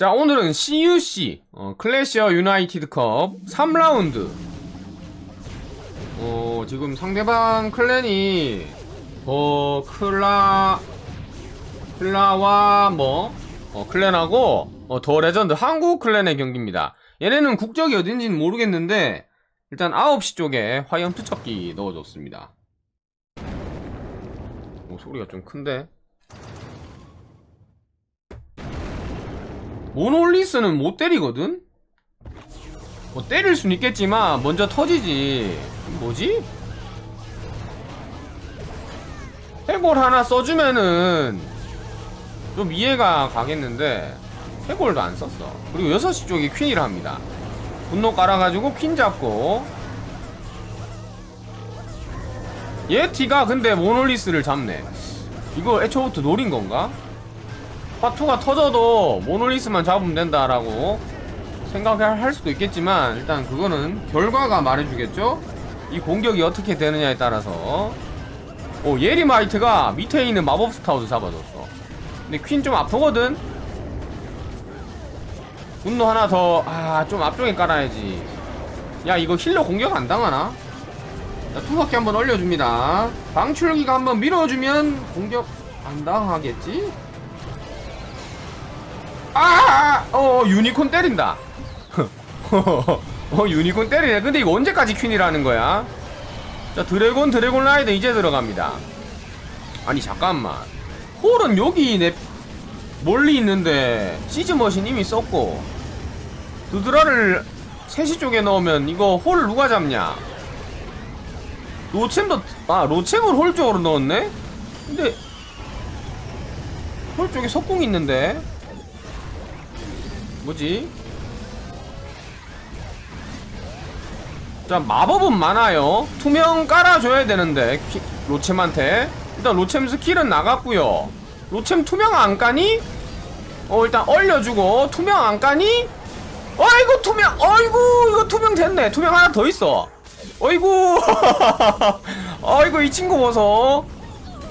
자 오늘은 CUC 어, 클래시어 유나이티드컵 3라운드. 어 지금 상대방 클랜이 어 클라 클라와 뭐 어, 클랜하고 어, 더 레전드 한국 클랜의 경기입니다. 얘네는 국적이 어딘지는 모르겠는데 일단 9시 쪽에 화염 투척기 넣어줬습니다. 오, 소리가 좀 큰데 모놀리스는 못 때리거든? 뭐 때릴 순 있겠지만 먼저 터지지 뭐지? 해골 하나 써주면은 좀 이해가 가겠는데 해골도 안 썼어 그리고 6시 쪽에 퀸이라 합니다 분노 깔아가지고 퀸 잡고 예티가 근데 모놀리스를 잡네 이거 애초부터 노린 건가? 파투가 터져도 모놀리스만 잡으면 된다라고 생각할 수도 있겠지만 일단 그거는 결과가 말해주겠죠? 이 공격이 어떻게 되느냐에 따라서 오 예리마이트가 밑에 있는 마법 스타우도 잡아줬어 근데 퀸 좀 아프거든? 분노 하나 더, 아, 좀 앞쪽에 깔아야지. 야, 이거 힐러 공격 안 당하나? 자, 투석기 한번 올려줍니다. 방출기가 한번 밀어주면 공격 안 당하겠지? 아! 어, 유니콘 때린다. 어, 유니콘 때리네. 근데 이거 언제까지 퀸이라는 거야? 자, 드래곤, 드래곤 라이드 이제 들어갑니다. 아니, 잠깐만. 홀은 여기 내 멀리 있는데 시즈 머신 이미 썼고 두드라를 3시 쪽에 넣으면 이거 홀 누가 잡냐 로챔도 아 로챔을 홀 쪽으로 넣었네 근데 홀 쪽에 석궁 있는데 뭐지? 자 마법은 많아요. 투명 깔아줘야 되는데 키- 로챔한테. 일단 로챔 스킬은 나갔고요. 로챔 투명 안 까니? 어 일단 얼려주고 투명 안 까니? 어이구 투명 어이구 이거 투명 됐네. 투명 하나 더 있어. 어이구 어이구 이 친구 보소.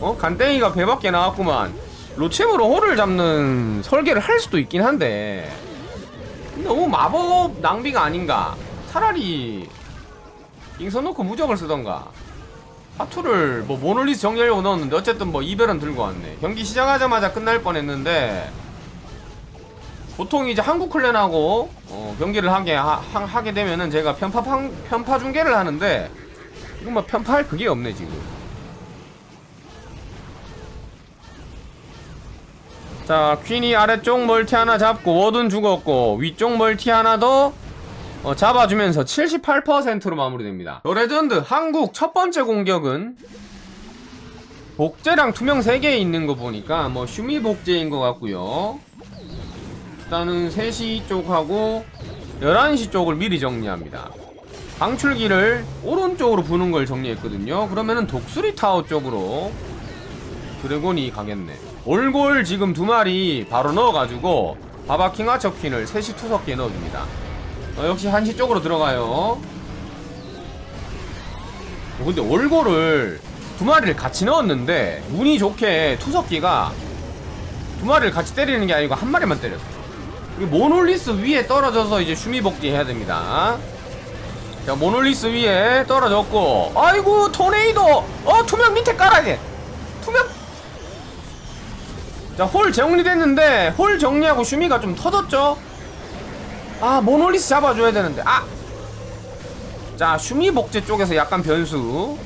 어 간땡이가 배밖에 나왔구만. 로챔으로 홀을 잡는 설계를 할 수도 있긴 한데 너무 마법 낭비가 아닌가? 차라리 잉서 놓고 무적을 쓰던가. 하투를 뭐 모놀리스 정리하려고 넣었는데 어쨌든 뭐 이별은 들고 왔네. 경기 시작하자마자 끝날 뻔했는데 보통 이제 한국 클랜하고 어, 경기를 하게 하, 하, 게 되면은 제가 편파 판- 편파 중계를 하는데 이거 뭐 편파할 그게 없네 지금 자 퀸이 아래쪽 멀티 하나 잡고 워든 죽었고 위쪽 멀티 하나 더 어, 잡아주면서 78%로 마무리됩니다. 레전드 한국 첫 번째 공격은 복제랑 투명 3개 있는 거 보니까 뭐 슈미 복제인 것 같고요. 일단은 3시 쪽하고 11시 쪽을 미리 정리합니다. 방출기를 오른쪽으로 부는 걸 정리했거든요. 그러면은 독수리 타워 쪽으로 드래곤이 가겠네. 올골 지금 두 마리 바로 넣어가지고 바바킹 아처퀸을 3시 투석기에 넣어줍니다. 어, 역시 한시 쪽으로 들어가요. 어, 근데 올고를 두 마리를 같이 넣었는데 운이 좋게 투석기가 두 마리를 같이 때리는 게 아니고 한 마리만 때렸어. 이 모놀리스 위에 떨어져서 이제 슈미 복귀 해야 됩니다. 자, 모놀리스 위에 떨어졌고, 아이고 토네이도, 어 투명 밑에 깔아야 돼. 자, 홀 정리됐는데 홀 정리하고 슈미가 좀 터졌죠? 아 모놀리스 잡아줘야 되는데. 아! 자 슈미 복제 쪽에서 약간 변수.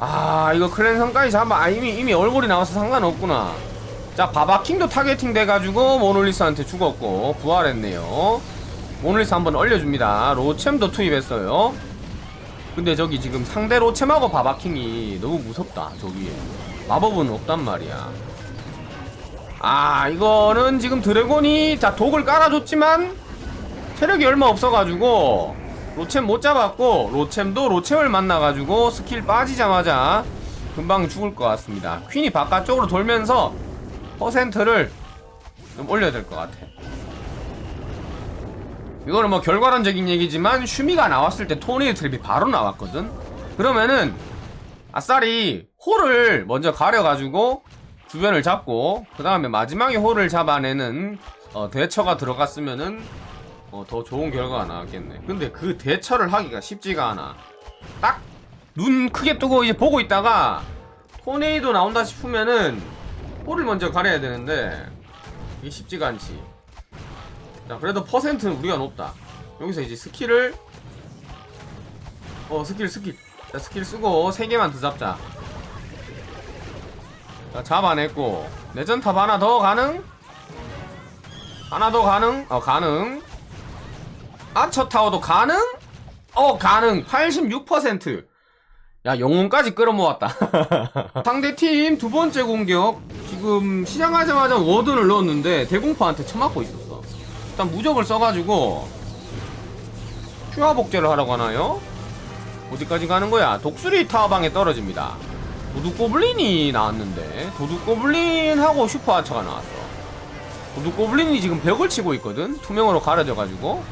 아 이거 클랜 성까지 잡아. 아 이미 이미 얼굴이 나와서 상관없구나. 자 바바킹도 타겟팅 돼가지고 모놀리스한테 죽었고 부활했네요. 모놀리스 한번 얼려줍니다. 로챔도 투입했어요. 근데 저기 지금 상대 로챔하고 바바킹이 너무 무섭다 저기 마법은 없단 말이야 아 이거는 지금 드래곤이 자 독을 깔아줬지만 체력이 얼마 없어가지고 로챔 못 잡았고 로챔도 로챔을 만나가지고 스킬 빠지자마자 금방 죽을 것 같습니다. 퀸이 바깥쪽으로 돌면서 퍼센트를 좀 올려야 될 것 같아. 이거는 뭐 결과론적인 얘기지만 슈미가 나왔을 때 토니 트랩이 바로 나왔거든? 그러면은 아싸리 홀을 먼저 가려가지고 주변을 잡고 그 다음에 마지막에 홀을 잡아내는 어, 대처가 들어갔으면은 어, 더 좋은 결과가 나왔겠네. 근데 그 대처를 하기가 쉽지가 않아. 딱 눈 크게 뜨고 이제 보고 있다가 토네이도 나온다 싶으면은 홀을 먼저 가려야 되는데 이게 쉽지가 않지. 자 그래도 퍼센트는 우리가 높다. 여기서 이제 스킬을 어 스킬 스킬 자 스킬 쓰고 세 개만 더 잡자. 자 잡아냈고 내전탑 하나 더 가능? 하나 더 가능? 어 가능. 아처 타워도 가능? 어 가능 86%야 영웅까지 끌어모았다 상대 팀 두 번째 공격 지금 시작하자마자 워든을 넣었는데 대공파한테 쳐맞고 있었어 일단 무적을 써가지고 슈화 복제를 하라고 하나요? 어디까지 가는 거야? 독수리 타워방에 떨어집니다 도둑 고블린이 나왔는데 도둑 고블린하고 슈퍼 아처가 나왔어. 도둑 고블린이 지금 벽을 치고 있거든? 투명으로 가려져가지고.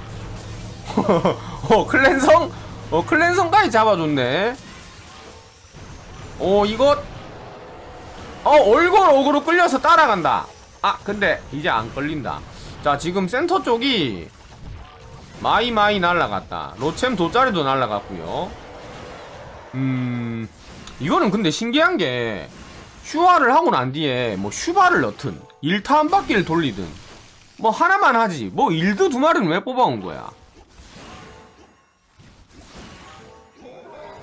어 클랜성? 어 클랜성까지 잡아줬네. 오 이거 어 얼굴 어그로 끌려서 따라간다. 아 근데 이제 안 끌린다. 자 지금 센터 쪽이 마이 마이 날라갔다. 로챔 돗자리도 날라갔고요. 음 이거는 근데 신기한 게 슈화를 하고 난 뒤에 뭐 슈바를 넣든 일타 한 바퀴를 돌리든 뭐 하나만 하지. 뭐 일드 두 마리는 왜 뽑아온 거야?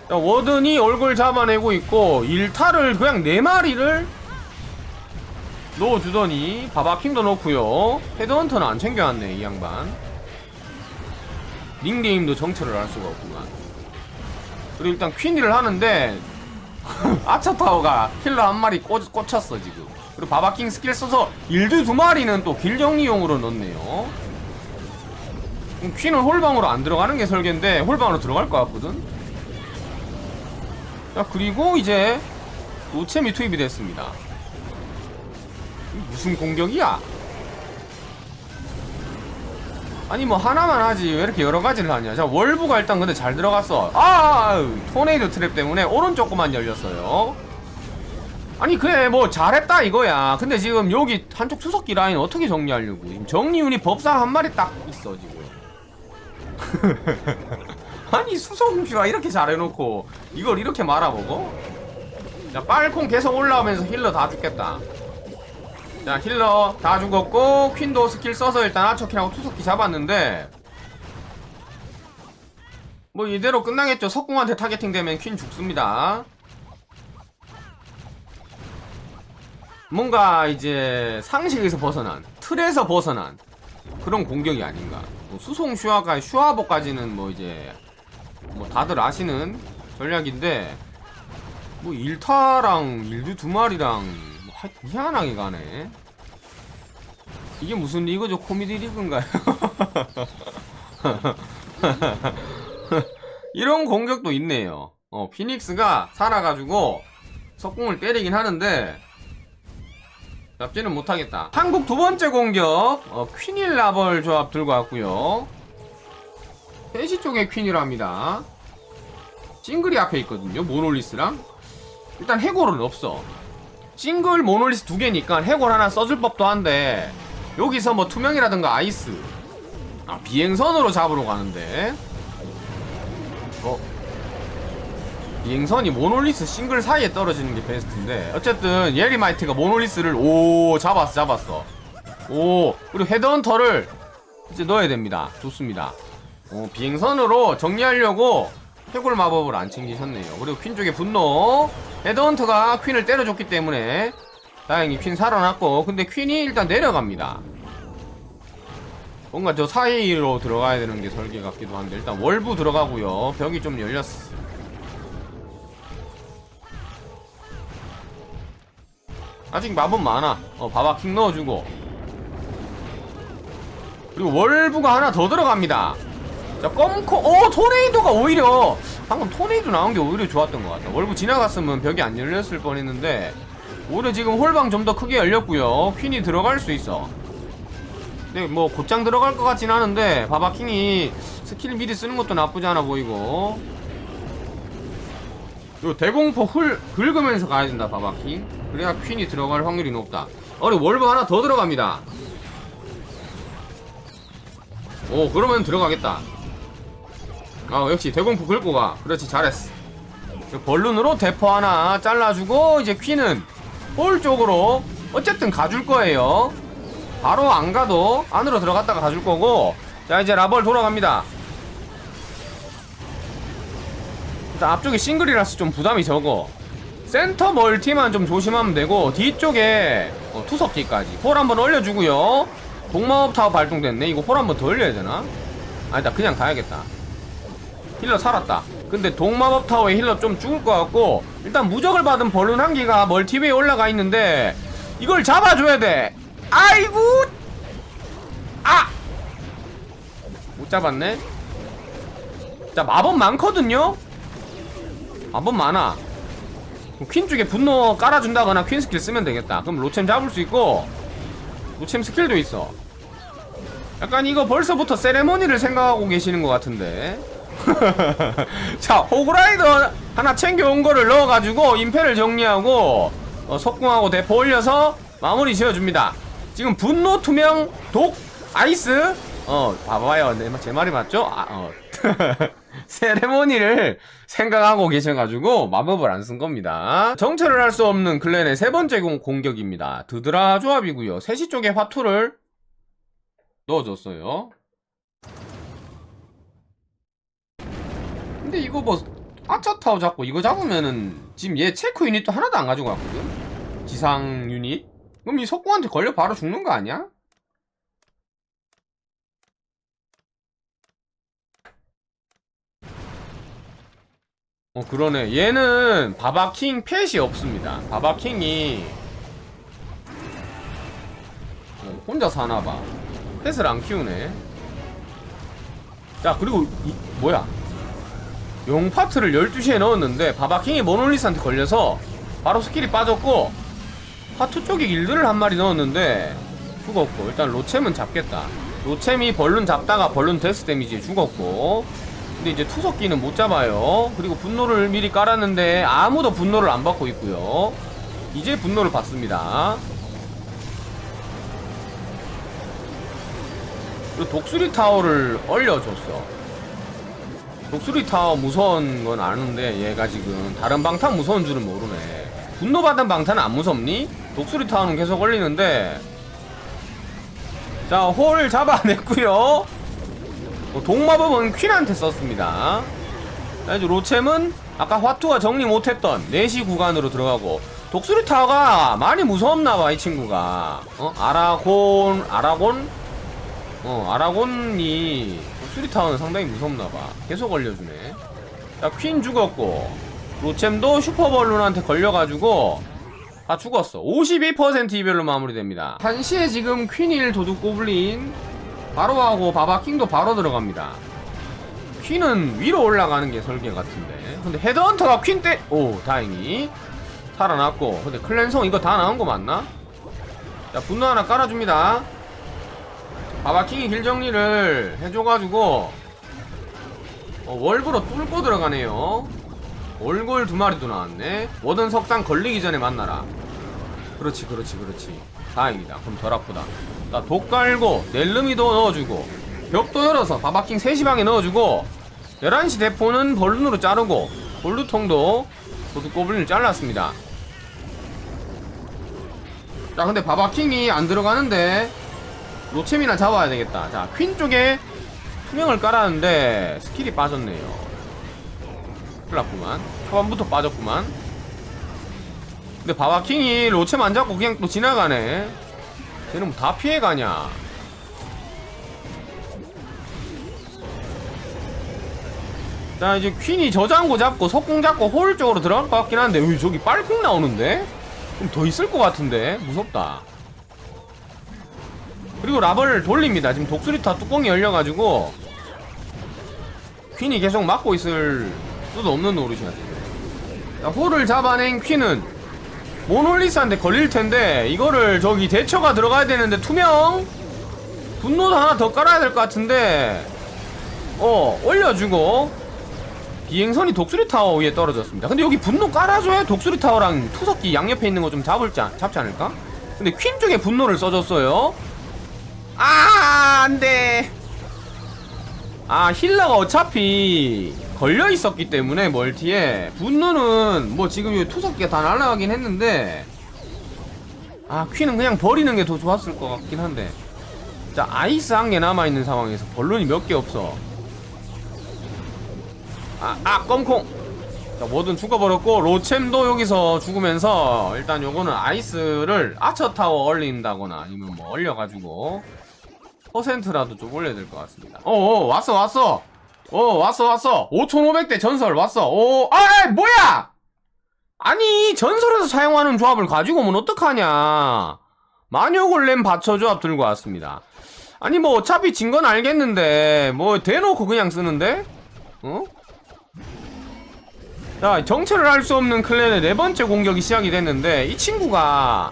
자, 워든이 얼굴 잡아내고 있고 일타를 그냥 네 마리를 넣어주더니 바바킹도 넣고요. 헤드헌터는 안 챙겨왔네 이 양반. 닉네임도 정체를 알 수가 없구만. 그리고 일단 퀸이를 하는데 아차타워가 킬러 한 마리 꽂, 꽂혔어 지금. 그리고 바바킹 스킬 써서 일드 두 마리는 또 길 정리용으로 넣네요. 퀸은 홀방으로 안 들어가는 게 설계인데 홀방으로 들어갈 것 같거든? 자 그리고 이제 노챔이 투입이 됐습니다. 무슨 공격이야? 아니 뭐 하나만 하지. 왜 이렇게 여러 가지를 하냐. 자 월부가 일단 근데 잘 들어갔어. 아 토네이도 트랩 때문에 오른쪽만 열렸어요. 아니 그래 뭐 잘했다 이거야. 근데 지금 여기 한쪽 투석기 라인 어떻게 정리하려고? 지금 정리운이 법사 한 마리 딱 있어 지금. 아니 수성규가 이렇게 잘해놓고 이걸 이렇게 말아보고 자 빨콩 계속 올라오면서 힐러 다 죽겠다 자 힐러 다 죽었고 퀸도 스킬 써서 일단 아처키하고 투석기 잡았는데 뭐 이대로 끝나겠죠. 석궁한테 타겟팅 되면 퀸 죽습니다. 뭔가 이제 상식에서 벗어난 틀에서 벗어난 그런 공격이 아닌가. 뭐 수송 슈아가 슈아보까지는 뭐 이제 뭐 다들 아시는 전략인데 뭐 일타랑 일두 두 마리랑 뭐 하여튼 희한하게 가네. 이게 무슨 리그죠? 코미디 리그인가요? 이런 공격도 있네요. 어 피닉스가 살아가지고 석궁을 때리긴 하는데 잡지는 못하겠다. 한국 두 번째 공격! 어, 퀸일 라벌 조합 들고 왔고요. 3시 쪽에 퀸이랍니다. 싱글이 앞에 있거든요 모놀리스랑. 일단 해골은 없어 싱글 모놀리스 두 개니까 해골 하나 써줄 법도 한데 여기서 뭐 투명이라든가 아이스. 아 비행선으로 잡으러 가는데. 어? 비행선이 모놀리스 싱글 사이에 떨어지는 게 베스트인데 어쨌든 예리마이트가 모놀리스를 오 잡았어 잡았어. 오 그리고 헤드헌터를 이제 넣어야 됩니다. 좋습니다. 어, 비행선으로 정리하려고 해골 마법을 안 챙기셨네요. 그리고 퀸 쪽에 분노 헤드헌터가 퀸을 때려줬기 때문에 다행히 퀸 살아났고 근데 퀸이 일단 내려갑니다. 뭔가 저 사이로 들어가야 되는 게 설계 같기도 한데 일단 월부 들어가고요. 벽이 좀 열렸어 아직 마법 많아. 어 바바킹 넣어주고. 그리고 월부가 하나 더 들어갑니다 자 껌코 오 토네이도가 오히려 방금 토네이도 나온 게 오히려 좋았던 것 같다 월부 지나갔으면 벽이 안 열렸을 뻔했는데 오히려 지금 홀방 좀 더 크게 열렸고요. 퀸이 들어갈 수 있어. 근데 뭐 곧장 들어갈 것 같진 않은데 바바킹이 스킬 미리 쓰는 것도 나쁘지 않아 보이고. 요 대공포 hul 긁으면서 가야 된다 바바킹. 그래야 퀸이 들어갈 확률이 높다. 어리 월브 하나 더 들어갑니다. 오 그러면 들어가겠다 아 역시 대공포 긁고 가. 그렇지 잘했어. 벌룬으로 대포 하나 잘라주고 이제 퀸은 볼 쪽으로 어쨌든 가줄 거예요. 바로 안 가도 안으로 들어갔다가 가줄 거고. 자 이제 라벌 돌아갑니다. 일단 앞쪽에 싱글이라서 좀 부담이 적어. 센터 멀티만 좀 조심하면 되고 뒤쪽에 어, 투석기까지. 홀 한번 올려주고요. 동마법 타워 발동됐네. 이거 홀 한번 더 올려야 되나? 아니다 그냥 가야겠다 힐러 살았다. 근데 동마법 타워에 힐러 좀 죽을 것 같고 일단 무적을 받은 벌룬 한 기가 멀티 위에 올라가 있는데 이걸 잡아줘야 돼. 아이고! 아! 못 잡았네. 자 마법 많거든요? 마법 많아. 퀸 쪽에 분노 깔아준다거나 퀸 스킬 쓰면 되겠다. 그럼 로챔 잡을 수 있고 로챔 스킬도 있어. 약간 이거 벌써부터 세레모니를 생각하고 계시는 것 같은데 자 호그라이더 하나 챙겨온 거를 넣어가지고 임페를 정리하고 어, 속궁하고 대포 올려서 마무리 지어줍니다. 지금 분노 투명 독 아이스? 어 봐봐요. 내, 말- 제 말이 맞죠? 아, 어. 세레모니를 생각하고 계셔가지고 마법을 안 쓴 겁니다. 정체를 할 수 없는 클랜의 세 번째 공, 공격입니다. 드드라 조합이고요. 3시 쪽에 화투를 넣어줬어요 근데 이거 뭐 아차타워 잡고 이거 잡으면은 지금 얘 체크 유닛도 하나도 안 가지고 왔거든? 지상 유닛? 그럼 이 석궁한테 걸려 바로 죽는 거 아니야? 어 그러네 얘는 바바킹 펫이 없습니다 바바킹이 어, 혼자 사나봐 펫을 안 키우네 자 그리고 이, 뭐야 용 파트를 12시에 넣었는데 바바킹이 모놀리스한테 걸려서 바로 스킬이 빠졌고 파투 쪽에 길드를 한 마리 넣었는데 죽었고 일단 로챔은 잡겠다. 로챔이 벌룬 잡다가 벌룬 데스 데미지에 죽었고 근데 이제 투석기는 못 잡아요. 그리고 분노를 미리 깔았는데 아무도 분노를 안 받고 있고요. 이제 분노를 받습니다. 그리고 독수리 타워를 얼려줬어 독수리 타워 무서운 건 아는데 얘가 지금 다른 방탄 무서운 줄은 모르네 분노받은 방탄은 안 무섭니? 독수리 타워는 계속 걸리는데 자 홀 잡아냈고요 어, 동마법은 퀸한테 썼습니다 자 이제 로챔은 아까 화투가 정리 못했던 4시 구간으로 들어가고 독수리 타워가 많이 무섭나봐 이 친구가 어? 아라곤 아라곤? 어 아라곤이 독 수리 타워는 상당히 무섭나봐. 계속 걸려주네. 자퀸 죽었고 로챔도 슈퍼벌룬한테 걸려가지고 다 죽었어. 52% 이별로 마무리됩니다. 1시에 지금 퀸일 도둑 고블린 바로 하고 바바킹도 바로 들어갑니다. 퀸은 위로 올라가는 게 설계 같은데. 근데 헤드헌터가 퀸 때 오 다행히 살아났고. 근데 클랜성 이거 다 나온 거 맞나? 자 분노 하나 깔아줍니다 바바킹이 길 정리를 해줘가지고 어, 월브로 뚫고 들어가네요. 얼굴 두 마리도 나왔네. 워든 석상 걸리기 전에 만나라. 그렇지 그렇지 그렇지. 다행이다. 그럼 덜 아프다. 자 독 깔고 넬름이도 넣어주고 벽도 열어서 바바킹 3시 방에 넣어주고 11시 대포는 벌룬으로 자르고 볼루통도 도둑 고블린을 잘랐습니다. 자 근데 바바킹이 안 들어가는데 로챔이나 잡아야 되겠다. 자 퀸 쪽에 투명을 깔았는데 스킬이 빠졌네요. 큰일났구만. 초반부터 빠졌구만. 근데 바바킹이 로챔 안 잡고 그냥 또 지나가네. 쟤는 뭐 다 피해가냐. 자 이제 퀸이 저장고 잡고 석궁 잡고 홀 쪽으로 들어갈 것 같긴 한데 왜 저기 빨콩 나오는데? 좀 더 있을 것 같은데? 무섭다 그리고 라벌을 돌립니다 지금 독수리타 뚜껑이 열려가지고 퀸이 계속 막고 있을 수도 없는 노릇이야 자, 홀을 잡아낸 퀸은 모놀리스한테 걸릴 텐데 이거를 저기 대처가 들어가야 되는데 투명 분노도 하나 더 깔아야 될 것 같은데 어 올려주고 비행선이 독수리 타워 위에 떨어졌습니다. 근데 여기 분노 깔아줘야 독수리 타워랑 투석기 양옆에 있는 거 좀 잡을지 않- 잡지 않을까? 근데 퀸 쪽에 분노를 써줬어요. 아 안 돼. 아 힐러가 어차피 걸려 있었기 때문에 멀티에 분노는 뭐 지금 이 투석기가 다 날아가긴 했는데 아 퀸은 그냥 버리는 게 더 좋았을 것 같긴 한데 자 아이스 한 개 남아 있는 상황에서 벌룬이 몇 개 없어. 아, 아, 껌콩! 자, 뭐든 죽어버렸고, 로챔도 여기서 죽으면서, 일단 요거는 아이스를 아처 타워 얼린다거나, 아니면 뭐, 얼려가지고, 퍼센트라도 좀 올려야 될 것 같습니다. 어어, 왔어, 왔어! 어, 왔어, 왔어! 5500대 전설 왔어! 오, 아, 뭐야! 아니, 전설에서 사용하는 조합을 가지고 오면 어떡하냐! 마녀골렘 받쳐 조합 들고 왔습니다. 아니, 뭐, 어차피 진 건 알겠는데, 뭐, 대놓고 그냥 쓰는데? 어? 자, 정체를 할 수 없는 클랜의 네 번째 공격이 시작이 됐는데 이 친구가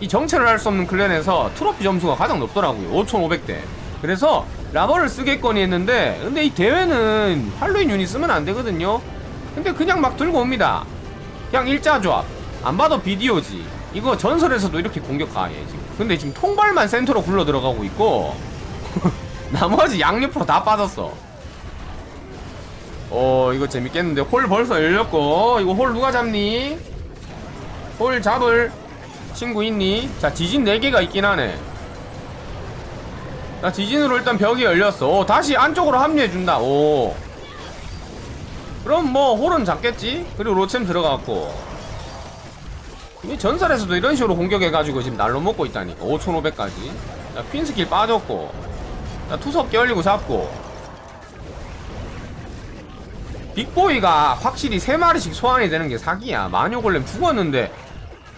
이 정체를 할 수 없는 클랜에서 트로피 점수가 가장 높더라고요. 5,500대. 그래서 라버를 쓰겠거니 했는데 근데 이 대회는 할로윈 유닛 쓰면 안 되거든요. 근데 그냥 막 들고 옵니다. 그냥 일자 조합. 안 봐도 비디오지. 이거 전설에서도 이렇게 공격 가해 지금. 근데 지금 통발만 센터로 굴러 들어가고 있고 나머지 양옆으로 다 빠졌어. 어 이거 재밌겠는데 홀 벌써 열렸고 이거 홀 누가 잡니? 홀 잡을 친구 있니? 자 지진 4개가 있긴 하네. 자 지진으로 일단 벽이 열렸어. 오, 다시 안쪽으로 합류해준다. 오. 그럼 뭐 홀은 잡겠지? 그리고 로챔 들어갔고. 이 전설에서도 이런 식으로 공격해가지고 지금 날로 먹고 있다니까 5500까지. 자 퀸스킬 빠졌고. 자 투석기 열리고 잡고. 빅보이가 확실히 세마리씩 소환이 되는 게 사기야. 마녀 골렘 죽었는데,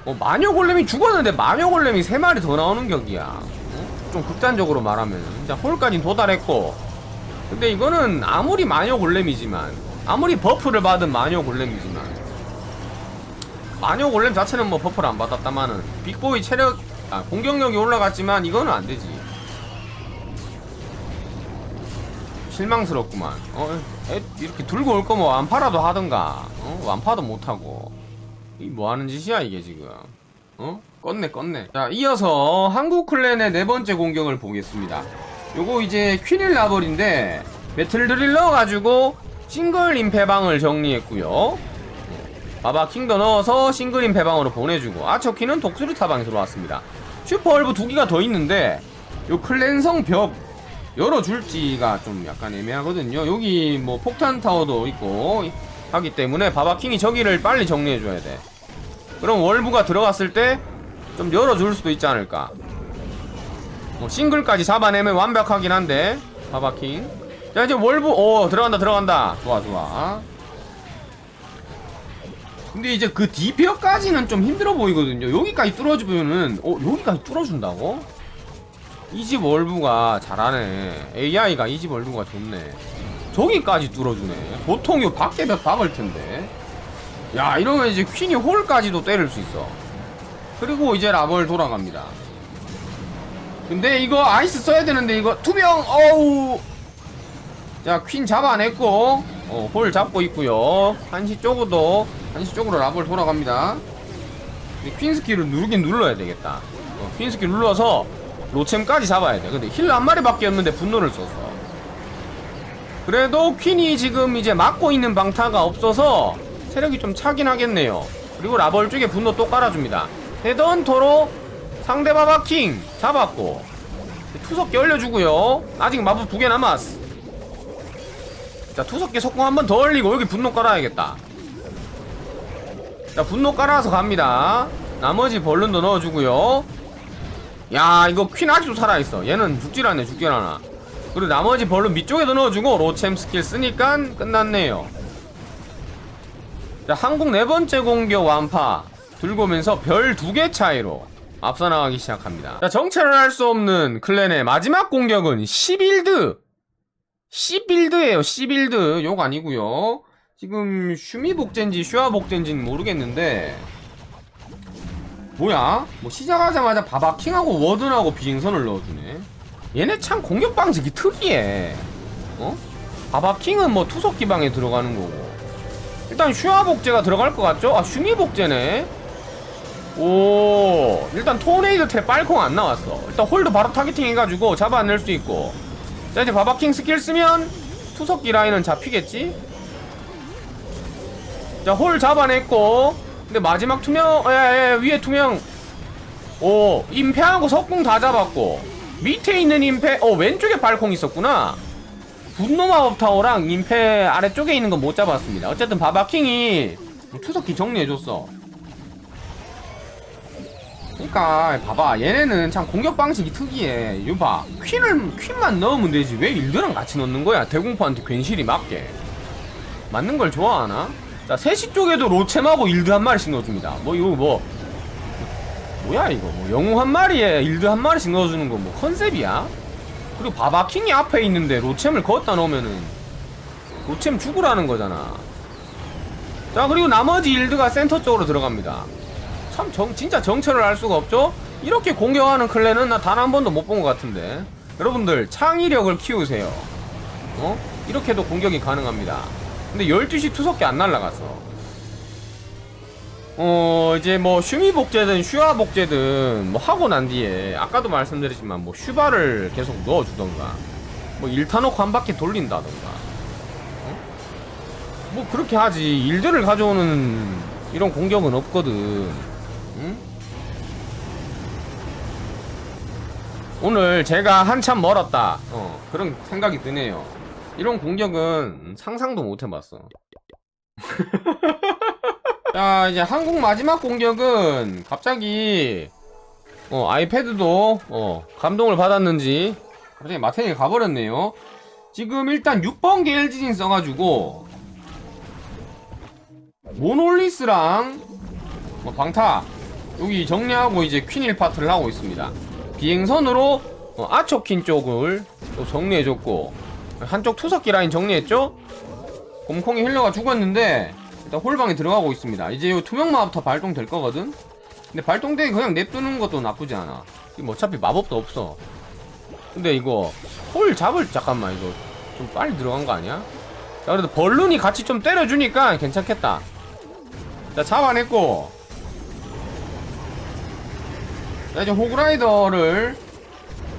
어, 마녀 골렘이 죽었는데 마녀 골렘이 세마리 더 나오는 격이야. 어? 좀 극단적으로 말하면. 자, 홀까지 도달했고. 근데 이거는 아무리 마녀 골렘이지만, 아무리 버프를 받은 마녀 골렘이지만, 마녀 골렘 자체는 뭐 버프를 안 받았다마는, 빅보이 체력, 아, 공격력이 올라갔지만, 이거는 안 되지. 실망스럽구만. 어, 에, 이렇게 들고 올 거면 완파라도 하던가. 어? 완파도 못하고. 이 뭐 하는 짓이야, 이게 지금. 어? 껐네, 껐네. 자, 이어서 한국 클랜의 네 번째 공격을 보겠습니다. 요거 이제 퀸일 라벌인데, 배틀 드릴러 가지고 싱글 임페방을 정리했고요 바바 킹도 넣어서 싱글 임페방으로 보내주고, 아처키는 독수리 타 방에 들어왔습니다. 슈퍼 얼브 두 개가 더 있는데, 요 클랜성 벽 열어줄지가 좀 약간 애매하거든요. 여기 뭐 폭탄 타워도 있고 하기 때문에 바바킹이 저기를 빨리 정리해줘야 돼. 그럼 월부가 들어갔을 때 좀 열어줄 수도 있지 않을까. 뭐 싱글까지 잡아내면 완벽하긴 한데 바바킹. 자 이제 월부 오 들어간다 들어간다. 좋아 좋아. 근데 이제 그 뒤벽까지는 좀 힘들어 보이거든요. 여기까지 뚫어주면은 어 여기까지 뚫어준다고? 이 집 월부가 잘하네. AI가 이 집 월부가 좋네. 저기까지 뚫어주네. 보통 요 밖에 벽 박을 텐데. 야, 이러면 이제 퀸이 홀까지도 때릴 수 있어. 그리고 이제 라벌 돌아갑니다. 근데 이거 아이스 써야 되는데 이거 투명 어우. 자, 퀸 잡아냈고 어, 홀 잡고 있고요. 한시 쪽으로 한시 쪽으로 라벌 돌아갑니다. 퀸 스킬을 누르긴 눌러야 되겠다. 어, 퀸 스킬 눌러서 로챔까지 잡아야 돼. 근데 힐러 한 마리밖에 없는데 분노를 썼어. 그래도 퀸이 지금 이제 막고 있는 방타가 없어서 체력이 좀 차긴 하겠네요. 그리고 라벌 쪽에 분노 또 깔아줍니다. 헤던토로 상대 바바킹 잡았고 투석기 올려주고요. 아직 마법 두 개 남았어. 자 투석기 석궁 한 번 더 올리고 여기 분노 깔아야겠다. 자 분노 깔아서 갑니다. 나머지 벌룬도 넣어주고요. 야 이거 퀸 아직도 살아있어 얘는 죽질 않네 죽질 않아 그리고 나머지 벌룬 밑쪽에도 넣어주고 로챔 스킬 쓰니까 끝났네요 자 한국 네 번째 공격 완파 들고 오면서 별 두 개 차이로 앞서 나가기 시작합니다 자 정체를 할 수 없는 클랜의 마지막 공격은 11드 10빌드에요 10빌드 욕 아니고요 지금 슈미 복젠지 슈아 복젠지는 모르겠는데 뭐야? 뭐 시작하자마자 바바킹하고 워든하고 비행선을 넣어주네. 얘네 참 공격 방식이 특이해. 어? 바바킹은 뭐 투석 기방에 들어가는 거고 일단 슈아 복제가 들어갈 것 같죠? 아 슈미 복제네. 오 일단 토네이드 탭 빨콩 안 나왔어. 일단 홀드 바로 타겟팅 해가지고 잡아낼 수 있고. 자 이제 바바킹 스킬 쓰면 투석기 라인은 잡히겠지? 자 홀 잡아냈고. 근데 마지막 투명 예, 예, 위에 투명. 오 임페하고 석궁 다 잡았고. 밑에 있는 임페 어 왼쪽에 발콩 있었구나 분노 마법 타워랑 임페 아래쪽에 있는 건 못 잡았습니다. 어쨌든 바바킹이 투석기 정리해줬어. 그니까 봐봐 얘네는 참 공격 방식이 특이해. 이거 봐 퀸을 퀸만 넣으면 되지. 왜 일드랑 같이 넣는 거야? 대공포한테 괜시리 맞게. 맞는 걸 좋아하나? 자 3시 쪽에도 로챔하고 일드 한 마리씩 넣어줍니다. 뭐 이거 뭐 뭐야 이거. 뭐 영웅 한 마리에 일드 한 마리씩 넣어주는 거 뭐 컨셉이야? 그리고 바바킹이 앞에 있는데 로챔을 거기다 넣으면은 로챔 죽으라는 거잖아. 자 그리고 나머지 일드가 센터 쪽으로 들어갑니다. 참 정, 진짜 정체를 알 수가 없죠? 이렇게 공격하는 클랜은 나 단 한 번도 못 본 것 같은데. 여러분들 창의력을 키우세요. 어? 이렇게도 공격이 가능합니다. 근데 12시 투석기 안 날라갔어 어 이제 뭐 슈미 복제든 슈아 복제든 뭐 하고 난 뒤에 아까도 말씀드렸지만 뭐 슈바를 계속 넣어주던가 뭐 1타놓고 한 바퀴 돌린다던가 어? 뭐 그렇게 하지. 일들을 가져오는 이런 공격은 없거든. 응? 오늘 제가 한참 멀었다. 어 그런 생각이 드네요. 이런 공격은 상상도 못 해봤어 자 이제 한국 마지막 공격은 갑자기 어 아이패드도 어 감동을 받았는지 갑자기 마탱이 가버렸네요. 지금 일단 6번 게일지진 써가지고 모놀리스랑 뭐 방타 여기 정리하고 이제 퀸일 파트를 하고 있습니다. 비행선으로 어, 아초킨 쪽을 또 정리해줬고 한쪽 투석기 라인 정리했죠? 곰콩이 힐러가 죽었는데 일단 홀방에 들어가고 있습니다. 이제 이 투명 마법터 발동될 거거든? 근데 발동되기 그냥 냅두는 것도 나쁘지 않아. 이거 뭐 어차피 마법도 없어. 근데 이거 홀 잡을 잠깐만 이거 좀 빨리 들어간 거 아니야? 자 그래도 벌룬이 같이 좀 때려주니까 괜찮겠다. 자 잡아냈고. 자 이제 호그라이더를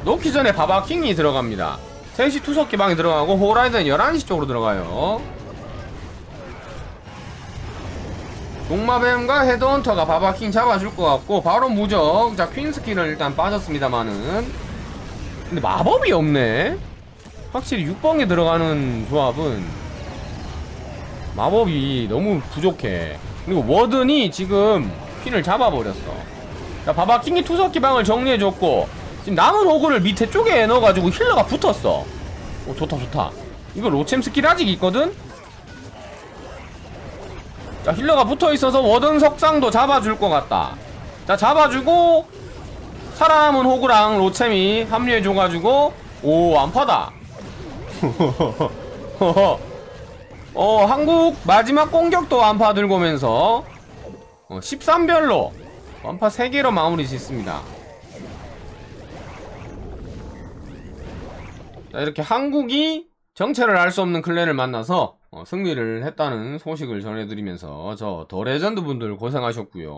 놓기 전에 바바킹이 들어갑니다. 3시 투석 기 방에 들어가고 호그라이더는 11시 쪽으로 들어가요 동마뱀과 헤드헌터가 바바킹 잡아줄 것 같고 바로 무적. 자 퀸스키는 일단 빠졌습니다만은 근데 마법이 없네. 확실히 6번에 들어가는 조합은 마법이 너무 부족해. 그리고 워든이 지금 퀸을 잡아버렸어. 자 바바킹이 투석 기방을 정리해줬고 지금 남은 호구를 밑에 쪽에 넣어가지고 힐러가 붙었어. 오 좋다 좋다. 이거 로챔 스킬 아직 있거든? 자 힐러가 붙어있어서 워든 석상도 잡아줄 것 같다. 자 잡아주고 살아남은 호구랑 로챔이 합류해줘가지고 오 안파다. 어 한국 마지막 공격도 완파 들고 오면서 어, 13별로 완파 3개로 마무리 짓습니다. 자 이렇게 한국이 정체를 알 수 없는 클랜을 만나서 어, 승리를 했다는 소식을 전해드리면서 저 더 레전드 분들 고생하셨고요